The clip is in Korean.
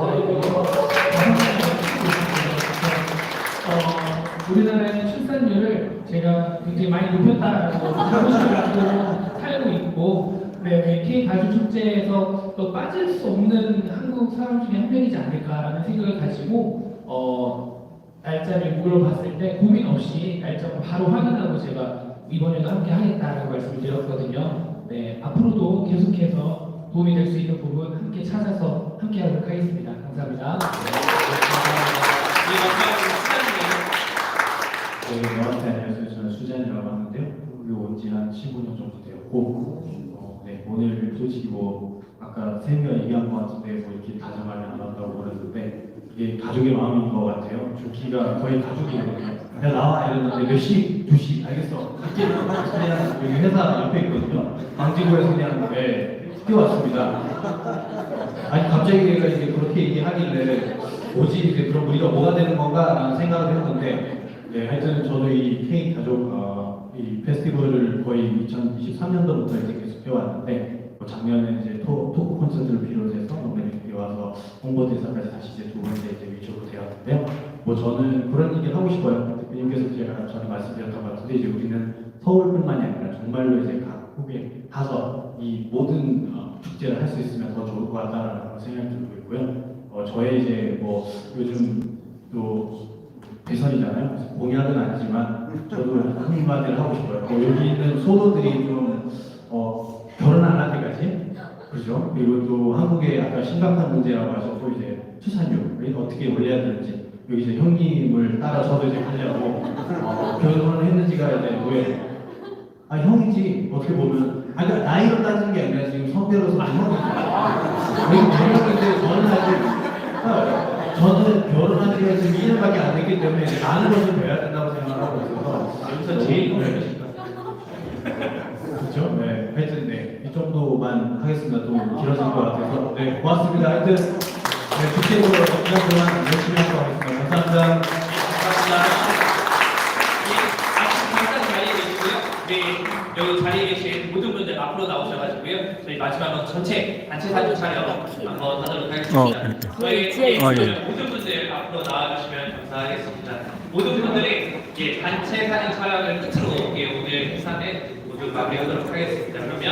어, 우리나라의 출산율을 제가 굉장히 많이 높였다라고 하고 살고 있고 네, 네, K 가족 축제에서 또 빠질 수 없는 한국 사람 중에 한 명이지 않을까라는 생각을 가지고 어, 날짜를 물어봤을 때 고민 없이 날짜를 바로 확인하고 제가 이번에도 함께 하겠다라고 말씀을 드렸거든요. 네, 앞으로도 계속해서 도움이 될 수 있는 부분 함께 찾아서 함께 하도록 하겠습니다. 감사합니다. 이 마지막으로 수장님 네, 여러분한테 안녕하세요. 저는 수잔이라고 하는데요. 여기 온지 한 15년 정도 되었고, 어, 네, 오늘 솔직히 뭐, 아까 세미가 얘기한 것 같은데, 뭐 이렇게 다정하게 안 한다고 그랬는데, 이게 가족의 마음인 것 같아요. 주키가 거의 가족이거든요. 야, 나와! 이랬는데, 몇 시? 2시? 알겠어. 갈게. 그냥 여기 회사 옆에 있거든요. 광진구에서 그냥, 네, 뛰어왔습니다. 아니 갑자기 얘가 이제 그렇게 얘기하길래 뭐지 이제 그럼 우리가 뭐가 되는 건가 라는 생각을 했는데 네, 하여튼 저도 이 K 가족 어, 이 페스티벌을 거의 2023년도부터 이제 계속 해왔는데 홍보대사까지 다시 이제 두 번째 이제 위촉으로 되었는데요. 뭐 저는 그런 얘기를 하고 싶어요. 대표님께서 제가 전에 말씀드렸던 것 같은데 이제 우리는 서울뿐만이 아니라 정말로 이제 각국에 가서 이 모든 어, 축제를 할 수 있으면 더 좋을 것 같다라는 생각이 들고 있고요. 어, 저의 이제 뭐 요즘 또 대선이잖아요. 공약은 아니지만 저도 한마디를 하고 싶어요. 뭐 여기 있는 소도들이 좀 어, 그죠? 그리고 또 한국의 아까 심각한 문제라고 하셨고 이제 출산율 어떻게 올려야 되는지 여기 이제 형님을 따라 저도 이제 하려고 어, 결혼을 했는지가 이제 왜? 아 형이지. 어떻게 보면. 아 그러니까 나이로 따지는 게 아니라 지금 성대로서 형이죠. 왜냐면 저는 아직 아, 저는 결혼한 지가 지금 2년밖에 안 됐기 때문에 많은 것을 배워야 된다고 생각하고 있어서. 여기서 제일 네. 그렇죠? 네. 하여튼 네. 이 정도만 하겠습니다. 또 길어진 것 같아서 네 고맙습니다. 하여튼 네, 축제로 1년 동안 열심히 하도록 하겠습니다. 감사합니다. 감사합니다. 네, 아직 잠깐 자리에 계시고요. 네, 여기 자리에 계신 모든 분들 앞으로 나오셔가지고요. 저희 마지막으로 전체 단체 사진 촬영 한번 하도록 하겠습니다. 저희 예, 어, 예. 모든 분들 앞으로 나와주시면 감사하겠습니다. 모든 분들이 예, 단체 사진 촬영을 끝으로 예, 오늘 3회 모두 마무리하도록 하겠습니다. 그러면